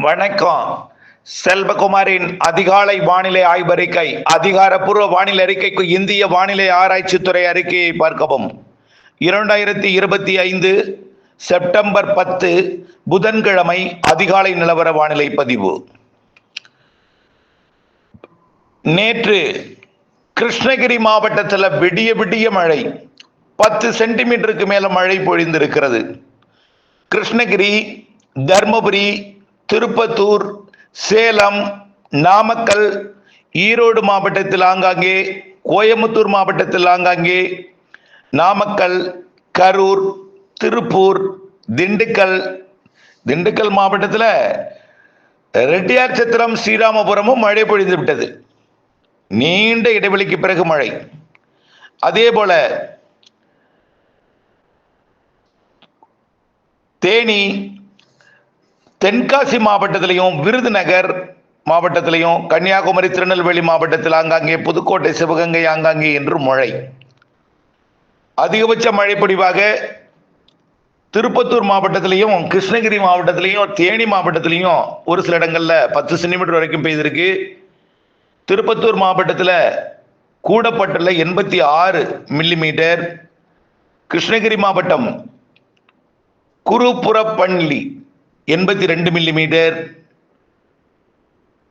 வணக்கம். செல்வகுமாரின் அதிகாலை வானிலை ஆய்வறிக்கை அதிகாரப்பூர்வ வானிலை அறிக்கைக்கு இந்திய வானிலை ஆராய்ச்சித்துறை அறிக்கையை பார்க்கவும். இரண்டாயிரத்தி இருபத்தி ஐந்து செப்டம்பர் பத்து புதன்கிழமை அதிகாலை நிலவர வானிலை பதிவு. நேற்று கிருஷ்ணகிரி மாவட்டத்தில் விடிய விடிய மழை. பத்து சென்டிமீட்டருக்கு மேல மழை பொழிந்திருக்கிறது. கிருஷ்ணகிரி தர்மபுரி திருப்பத்தூர் சேலம் நாமக்கல் ஈரோடு மாவட்டத்தில் ஆங்காங்கே கோயம்புத்தூர் மாவட்டத்தில் ஆங்காங்கே நாமக்கல் கரூர் திருப்பூர் திண்டுக்கல். திண்டுக்கல் மாவட்டத்தில் ரெட்டியார் சத்திரம் ஸ்ரீராமபுரமும் மழை பொழிந்து விட்டது. நீண்ட இடைவெளிக்கு பிறகு மழை. அதே போல தேனி தென்காசி மாவட்டத்திலையும் விருதுநகர் மாவட்டத்திலையும் கன்னியாகுமரி திருநெல்வேலி மாவட்டத்தில் ஆங்காங்கே புதுக்கோட்டை சிவகங்கை ஆங்காங்கே என்று மழை. அதிகபட்ச மழை திருப்பத்தூர் மாவட்டத்திலையும் கிருஷ்ணகிரி மாவட்டத்திலையும் தேனி மாவட்டத்திலையும் ஒரு சில இடங்களில் பத்து சென்டிமீட்டர் வரைக்கும் பெய்திருக்கு. திருப்பத்தூர் மாவட்டத்தில் கூடப்பட்டுள்ள எண்பத்தி ஆறு மில்லிமீட்டர். கிருஷ்ணகிரி மாவட்டம் குருபுரப்பள்ளி எண்பத்தி ரெண்டு மில்லிமீட்டர்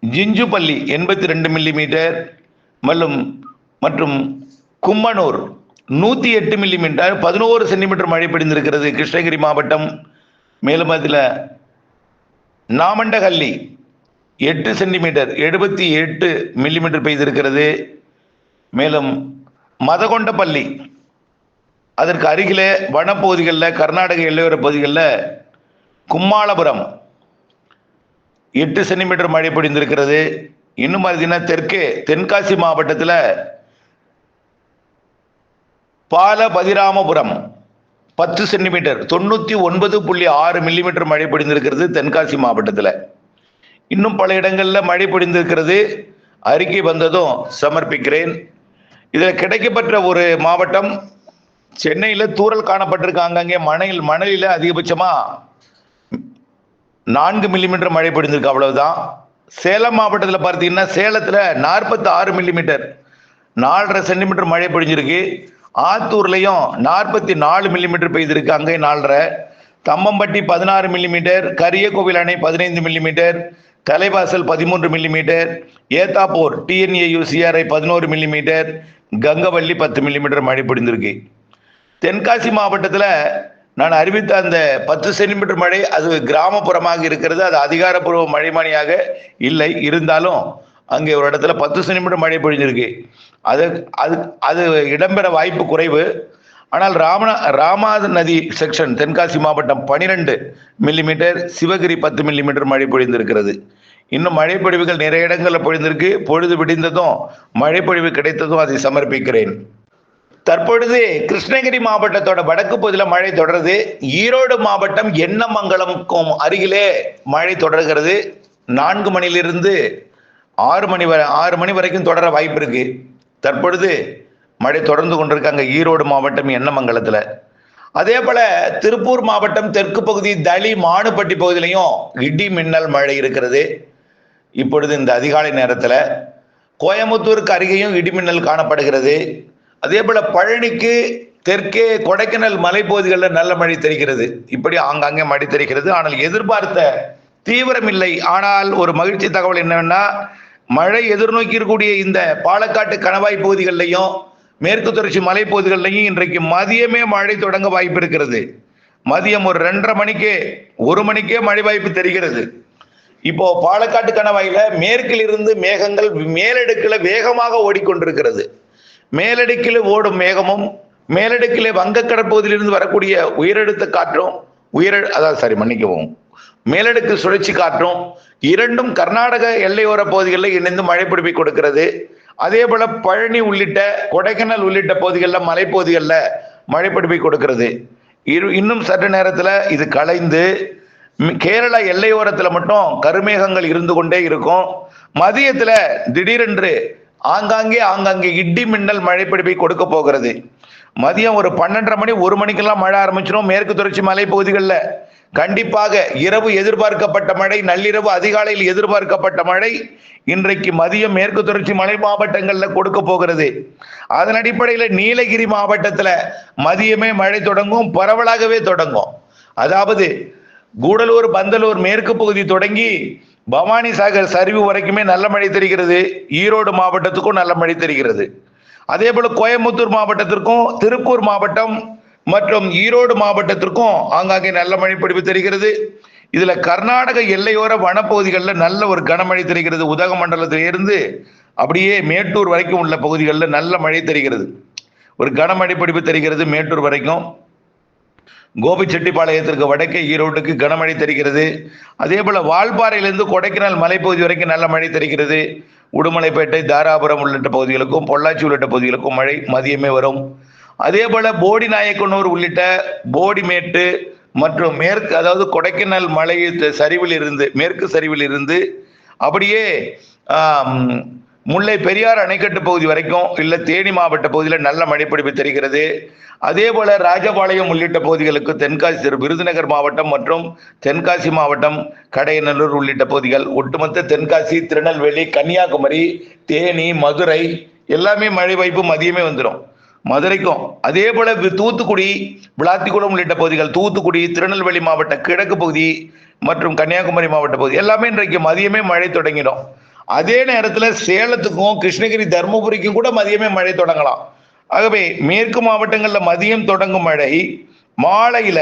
ஜிஞ்சுபள்ளி எண்பத்தி ரெண்டு மில்லிமீட்டர் மற்றும் மற்றும் கும்மனூர் நூற்றி எட்டு மில்லிமீட்டர் பதினோரு சென்டிமீட்டர் மழை பிடிந்திருக்கிறது கிருஷ்ணகிரி மாவட்டம். மேலும் அதில் நாமண்டகல்லி எட்டு சென்டிமீட்டர் எழுபத்தி எட்டு மில்லிமீட்டர் பெய்திருக்கிறது. மேலும் மதகொண்டப்பள்ளி அதற்கு அருகிலே வனப்பகுதிகளில் கர்நாடக எல்லையோர பகுதிகளில் கும்மாளபுரம். எட்டு சென்டிமீட்டர் மழை பொழிந்திருக்கிறது. இன்னும் பார்த்தீங்கன்னா தெற்கே தென்காசி மாவட்டத்தில் பாலபதிராமபுரம் பத்து சென்டிமீட்டர் தொண்ணூற்றி ஒன்பது புள்ளி ஆறு மில்லிமீட்டர் மழை பொழிந்திருக்கிறது தென்காசி மாவட்டத்தில். இன்னும் பல இடங்களில் மழை பொழிந்திருக்கிறது. அறிக்கை வந்ததும் சமர்ப்பிக்கிறேன். இதில் கிடைக்கப்பட்ட ஒரு மாவட்டம் சென்னையில் தூறல் காணப்பட்டிருக்காங்க அங்கே மணலில் மணலில் அதிகபட்சமாக நான்கு மில்லிமீட்டர் மழை பொழிந்திருக்கு அவ்வளவுதான். சேலம் மாவட்டத்தில் பார்த்தீங்கன்னா சேலத்தில் நாற்பத்தி ஆறு மில்லிமீட்டர் நாலரை சென்டிமீட்டர் மழை பொழிஞ்சிருக்கு. ஆத்தூர்லையும் நாற்பத்தி நாலு மில்லிமீட்டர் பெய்திருக்கு அங்கேயும் நாலரை. தம்மம்பட்டி பதினாறு மில்லிமீட்டர் கரியகோவில் அணை பதினைந்து மில்லிமீட்டர் தலைவாசல் பதிமூன்று மில்லிமீட்டர் ஏத்தாப்பூர் டிஎன்ஏயு சிஆர்ஐ பதினோரு மில்லிமீட்டர் கங்கவள்ளி பத்து மில்லிமீட்டர் மழை பொழிந்திருக்கு. தென்காசி மாவட்டத்தில் நான் அறிவித்த அந்த பத்து சென்டிமீட்டர் மழை அது கிராமப்புறமாக இருக்கிறது. அது அதிகாரப்பூர்வ மழைமணியாக இல்லை. இருந்தாலும் அங்கே ஒரு இடத்துல பத்து சென்டிமீட்டர் மழை பொழிஞ்சிருக்கு. அது அது அது இடம்பெற வாய்ப்பு குறைவு. ஆனால் ராமநா ராமாத நதி செக்ஷன் தென்காசி மாவட்டம் பனிரெண்டு மில்லிமீட்டர் சிவகிரி பத்து மில்லிமீட்டர் மழை பொழிந்திருக்கிறது. இன்னும் மழைப்பொழிவுகள் நிறைய இடங்களில் பொழிந்திருக்கு. பொழுது விடிந்ததும் மழைப்பொழிவு கிடைத்ததும் அதை சமர்ப்பிக்கிறேன். தற்பொழுது கிருஷ்ணகிரி மாவட்டத்தோட வடக்கு பகுதியில் மழை தொடருது. ஈரோடு மாவட்டம் எண்ணமங்கலம்க்கும் அருகிலே மழை தொடர்கிறது. நான்கு மணிலிருந்து ஆறு மணி வரை ஆறு மணி வரைக்கும் தொடர வாய்ப்பு இருக்கு. தற்பொழுது மழை தொடர்ந்து கொண்டிருக்காங்க ஈரோடு மாவட்டம் எண்ணமங்கலத்தில் அதே போல திருப்பூர் மாவட்டம் தெற்கு பகுதி தளி மானுப்பட்டி பகுதியிலையும் இடி மின்னல் மழை இருக்கிறது. இப்பொழுது இந்த அதிகாலை நேரத்தில் கோயம்புத்தூருக்கு அருகேயும் இடிமின்னல் காணப்படுகிறது. அதே போல பழனிக்கு தெற்கே கொடைக்கானல் மலைப்பகுதிகளில் நல்ல மழை தெரிகிறது. இப்படி ஆங்காங்கே மழை தெரிகிறது. ஆனால் எதிர்பார்த்த தீவிரம் இல்லை ஆனால் ஒரு மகிழ்ச்சி தகவல் என்னன்னா மழை எதிர்நோக்கி இருக்கக்கூடிய இந்த பாலக்காட்டு கணவாய் பகுதிகளிலையும் மேற்கு தொடர்ச்சி மலைப்பகுதிகளிலையும் இன்றைக்கு மதியமே மழை தொடங்க வாய்ப்பு இருக்கிறது. மதியம் ஒரு ரெண்டரை மணிக்கே ஒரு மணிக்கே மழை வாய்ப்பு தெரிகிறது. இப்போ பாலக்காட்டு கணவாயில மேற்கில் இருந்து மேகங்கள் மேலடுக்கில் வேகமாக ஓடிக்கொண்டிருக்கிறது. மேலடுக்கில் ஓடும் மேகமும் மேலடுக்கிலே வங்கக்கடற்பகுதியிலிருந்து வரக்கூடிய உயரழுத்த காற்றும் உயர அதாவது சாரி மன்னிக்கவும். மேலடுக்கு சுழற்சி காற்றும் இரண்டும் கர்நாடக எல்லையோர பகுதிகளில் இணைந்து மழை பிடிப்பை கொடுக்கிறது. அதே போல பழனி உள்ளிட்ட கொடைக்கானல் உள்ளிட்ட பகுதிகளில் மலைப்பகுதிகளில் மழை பிடிப்பை கொடுக்கிறது. இரு- இன்னும் சற்று நேரத்தில் இது கலைந்து கேரள எல்லையோரத்தில் மட்டும் கருமேகங்கள் இருந்து கொண்டே இருக்கும். மதியத்தில் திடீரென்று ஆங்காங்கே ஆங்காங்கே இடி மின்னல் மழைப்பிடிப்பை கொடுக்க போகிறது. மதியம் ஒரு பன்னெண்டரை மணி ஒரு மணிக்கெல்லாம் மழை ஆரம்பிச்சிடும் மேற்கு தொடர்ச்சி மலைப்பகுதிகளில் கண்டிப்பாக இரவு எதிர்பார்க்கப்பட்ட மழை நள்ளிரவு அதிகாலையில் எதிர்பார்க்கப்பட்ட மழை இன்றைக்கு மதியம் மேற்கு தொடர்ச்சி மலை மாவட்டங்களில் கொடுக்க போகிறது. அதன் அடிப்படையில் நீலகிரி மாவட்டத்தில் மதியமே மழை தொடங்கும் பரவலாகவே தொடங்கும். அதாவது கூடலூர் பந்தலூர் மேற்கு பகுதி தொடங்கி பவானி சாகர் சரிவு வரைக்குமே நல்ல மழை தெரிகிறது. ஈரோடு மாவட்டத்துக்கும் நல்ல மழை தெரிகிறது. அதே போல கோயம்புத்தூர் மாவட்டத்திற்கும் திருப்பூர் மாவட்டம் மற்றும் ஈரோடு மாவட்டத்திற்கும் ஆங்காங்கே நல்ல மழை தெரிகிறது. இதுல கர்நாடக எல்லையோர வனப்பகுதிகளில் நல்ல ஒரு கனமழை தெரிகிறது. உதகமண்டலத்தில் இருந்து அப்படியே மேட்டூர் வரைக்கும் உள்ள பகுதிகளில் நல்ல மழை தெரிகிறது. ஒரு கனமழை பிடிப்பு தெரிகிறது மேட்டூர் வரைக்கும். கோபிச்செட்டிப்பாளையத்திற்கு வடக்கே ஈரோட்டுக்கு கனமழை தெரிகிறது. அதே போல் வால்பாறையிலிருந்து கொடைக்கானல் மலைப்பகுதி வரைக்கும் நல்ல மழை தெரிகிறது. உடுமலைப்பேட்டை தாராபுரம் உள்ளிட்ட பகுதிகளுக்கும் பொள்ளாச்சி உள்ளிட்ட பகுதிகளுக்கும் மழை மதியமே வரும். அதே போல் போடி நாயக்கனூர் உள்ளிட்ட போடிமேட்டு மற்றும் மேற்கு அதாவது கொடைக்கானல் மலை சரிவில் இருந்து மேற்கு சரிவில் இருந்து அப்படியே முல்லை பெரியார் அணைக்கட்டு பகுதி வரைக்கும் இல்ல தேனி மாவட்ட பகுதியில் நல்ல மழைப்பிடிப்பு தெரிகிறது. அதே போல ராஜபாளையம் உள்ளிட்ட பகுதிகளுக்கு தென்காசி விருதுநகர் மாவட்டம் மற்றும் தென்காசி மாவட்டம் கடையநல்லூர் உள்ளிட்ட பகுதிகள் ஒட்டுமொத்த தென்காசி திருநெல்வேலி கன்னியாகுமரி தேனி மதுரை எல்லாமே மழை வாய்ப்பு மதியமே வந்துடும் மதுரைக்கும் அதே போல தூத்துக்குடி விளாத்திக்குளம் உள்ளிட்ட பகுதிகள் தூத்துக்குடி திருநெல்வேலி மாவட்ட கிழக்கு பகுதி மற்றும் கன்னியாகுமரி மாவட்ட பகுதி எல்லாமே இன்றைக்கு மதியமே மழை தொடங்கிடும். அதே நேரத்தில் சேலத்துக்கும் கிருஷ்ணகிரி தருமபுரிக்கும் கூட மதியமே மழை தொடங்கலாம். ஆகவே மேற்கு மாவட்டங்களில் மதியம் தொடங்கும் மழை மாலையில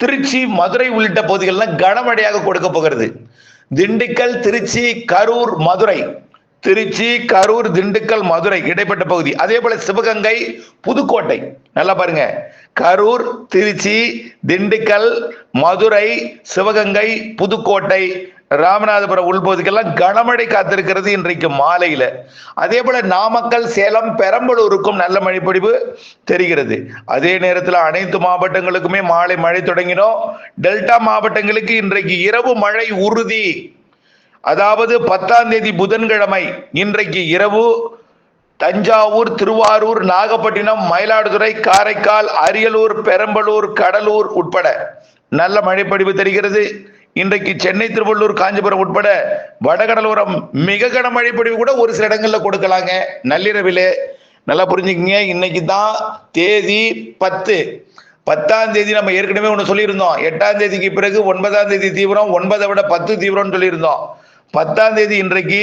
திருச்சி மதுரை உள்ளிட்ட பகுதிகள்லாம் கனமழையாக கொடுக்க போகிறது. திண்டுக்கல் திருச்சி கரூர் மதுரை. திருச்சி கரூர் திண்டுக்கல் மதுரை இடைப்பட்ட பகுதி. அதே போல சிவகங்கை புதுக்கோட்டை. நல்லா பாருங்க. கரூர் திருச்சி திண்டுக்கல் மதுரை சிவகங்கை புதுக்கோட்டை ராமநாதபுரம் உள்பகுதிக்கெல்லாம் கனமழை காத்திருக்கிறது இன்றைக்கு மாலையில. அதே போல நாமக்கல் சேலம் பெரம்பலூருக்கும் நல்ல மழைப்பொழிவு தெரிகிறது. அதே நேரத்தில் அனைத்து மாவட்டங்களுக்குமே மாலை மழை தொடங்கினோம். டெல்டா மாவட்டங்களுக்கு இன்றைக்கு இரவு மழை உறுதி. அதாவது பத்தாம் தேதி புதன்கிழமை இன்றைக்கு இரவு. தஞ்சாவூர் திருவாரூர் நாகப்பட்டினம் மயிலாடுதுறை காரைக்கால் அரியலூர் பெரம்பலூர் கடலூர் உட்பட நல்ல மழைப்படிவு தெரிகிறது. இன்றைக்கு சென்னை திருவள்ளூர் காஞ்சிபுரம் உட்பட வடகடலோரம் மிக கனமழை பொழிவு கூட ஒரு சில இடங்கள்ல கொடுக்கலாங்க. நள்ளிரவிலே. நல்லா புரிஞ்சுக்கங்க. இன்னைக்கு தான் தேதி பத்து. பத்தாம் தேதி நம்ம ஏற்கனவே ஒன்று சொல்லியிருந்தோம். எட்டாம் தேதிக்கு பிறகு ஒன்பதாம் தேதி தீவிரம் ஒன்பதை விட பத்து தீவிரம்னு சொல்லியிருந்தோம். பத்தாம் தேதி இன்றைக்கு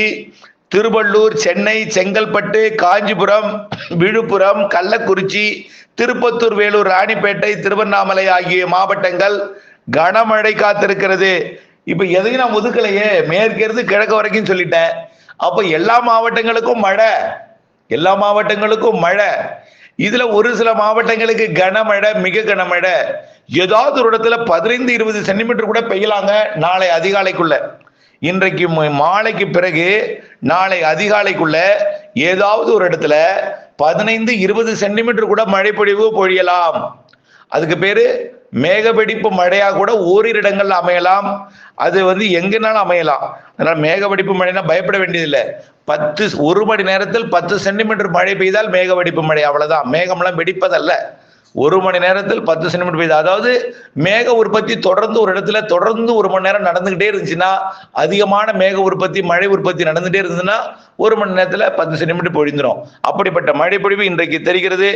திருவள்ளூர் சென்னை செங்கல்பட்டு காஞ்சிபுரம் விழுப்புரம் கள்ளக்குறிச்சி திருப்பத்தூர் வேலூர் ராணிப்பேட்டை திருவண்ணாமலை ஆகிய மாவட்டங்கள் கனமழை காத்திருக்கிறது. இப்ப எதையும் நான் ஒதுக்கலையே. மேற்கிருந்து கிழக்கு வரைக்கும் சொல்லிட்டேன். அப்ப எல்லா மாவட்டங்களுக்கும் மழை. எல்லா மாவட்டங்களுக்கும் மழை. இதுல ஒரு சில மாவட்டங்களுக்கு கனமழை மிக கனமழை. ஏதாவது ஒரு இடத்துல பதினைந்து இருபது சென்டிமீட்டர் கூட பெய்யலாங்க நாளை அதிகாலைக்குள்ள. இன்றைக்கு மாலைக்கு பிறகு நாளை அதிகாலைக்குள்ள ஏதாவது ஒரு இடத்துல பதினைந்து இருபது சென்டிமீட்டர் கூட மழை பொழியலாம். அதுக்கு பேரு மேகவெடிப்பு மழையா கூட ஓரிரு இடங்கள்ல அமையலாம். அது வந்து எங்கனாலும் அமையலாம். அதனால மேகவெடிப்பு மழைனா பயப்பட வேண்டியதில்லை. பத்து ஒரு மணி நேரத்தில் பத்து சென்டிமீட்டர் மழை பெய்தால் மேகவெடிப்பு மழை. அவ்வளவுதான். மேகம்லாம் வெடிப்பதல்ல. ஒரு மணி நேரத்தில் பத்து சென்டிமீட்டர் பெய்யுது அதாவது மேக உற்பத்தி தொடர்ந்து ஒரு இடத்துல தொடர்ந்து ஒரு மணி நேரம் நடந்துகிட்டே இருந்துச்சுன்னா அதிகமான மேக உற்பத்தி மழை உற்பத்தி நடந்துகிட்டே இருந்ததுன்னா ஒரு மணி நேரத்தில் பத்து சென்டிமீட்டர் பொழிந்துடும் அப்படிப்பட்ட மழைப்பொழிவு இன்றைக்கு தெரிகிறது.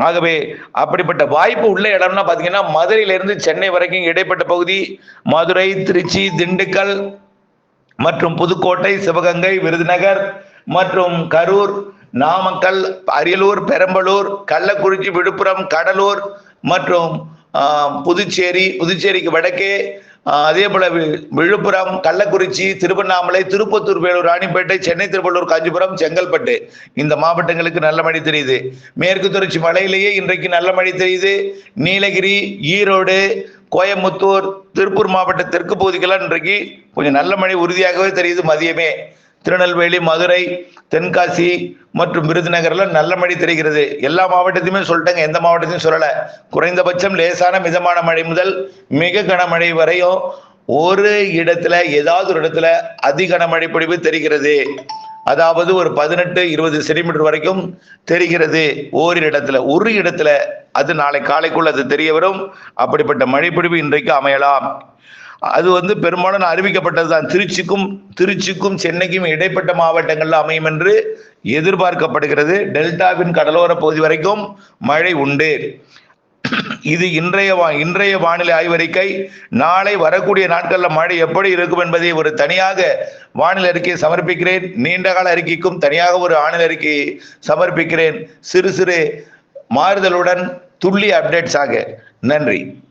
ஆகவே அப்படிப்பட்ட வாய்ப்பு உள்ள இடம்னா பார்த்தீங்கன்னா மதுரையிலிருந்து சென்னை வரைக்கும் இடைப்பட்ட பகுதி மதுரை திருச்சி திண்டுக்கல் மற்றும் புதுக்கோட்டை சிவகங்கை விருதுநகர் மற்றும் கரூர் நாமக்கல் அரியலூர் பெரம்பலூர் கள்ளக்குறிச்சி விழுப்புரம் கடலூர் மற்றும் புதுச்சேரி புதுச்சேரிக்கு வடக்கே அதே போல விழுப்புரம் கள்ளக்குறிச்சி திருவண்ணாமலை திருப்பத்தூர் வேலூர் ராணிப்பேட்டை சென்னை திருவள்ளூர் காஞ்சிபுரம் செங்கல்பட்டு. இந்த மாவட்டங்களுக்கு நல்ல மழை தெரியுது. மேற்கு தொடர்ச்சி மலையிலேயே இன்றைக்கு நல்ல மழை தெரியுது. நீலகிரி ஈரோடு கோயம்புத்தூர் திருப்பூர் மாவட்ட தெற்கு பகுதிக்கெல்லாம் இன்றைக்கு கொஞ்சம் நல்ல மழை உறுதியாகவே தெரியுது மதியமே. திருநெல்வேலி மதுரை தென்காசி மற்றும் விருதுநகர்ல நல்ல மழை தெரிகிறது. எல்லா மாவட்டத்தையுமே சொல்லிட்டேங்க. எந்த மாவட்டத்தையும் சொல்லல. குறைந்தபட்சம் லேசான மிதமான மழை முதல் மிக கனமழை வரையும் ஒரு இடத்துல ஏதாவது ஒரு இடத்துல அதி கனமழை பொழிவு தெரிகிறது. அதாவது ஒரு பதினெட்டு இருபது சென்டிமீட்டர் வரைக்கும் தெரிகிறது. ஓரிரு இடத்துல ஒரு இடத்துல அது நாளை காலைக்குள் அது தெரிய வரும். அப்படிப்பட்ட மழைப்பிடிவு இன்றைக்கு அமையலாம். அது வந்து பெரும்பாலும் அறிவிக்கப்பட்டது தான். திருச்சிக்கும் திருச்சிக்கும் சென்னைக்கும் இடைப்பட்ட மாவட்டங்களில் அமையும் என்று எதிர்பார்க்கப்படுகிறது. டெல்டாவின் கடலோர பகுதி வரைக்கும் மழை உண்டு. இது இன்றைய வா- இன்றைய வானிலை ஆய்வறிக்கை. நாளை வரக்கூடிய நாட்களில் மழை எப்படி இருக்கும் என்பதை ஒரு தனியாக வானிலை அறிக்கையை சமர்ப்பிக்கிறேன். நீண்ட கால அறிக்கைக்கும் தனியாக ஒரு வானிலை அறிக்கையை சமர்ப்பிக்கிறேன். சிறு சிறு மாறுதலுடன் துல்லிய அப்டேட்ஸ் ஆக. நன்றி.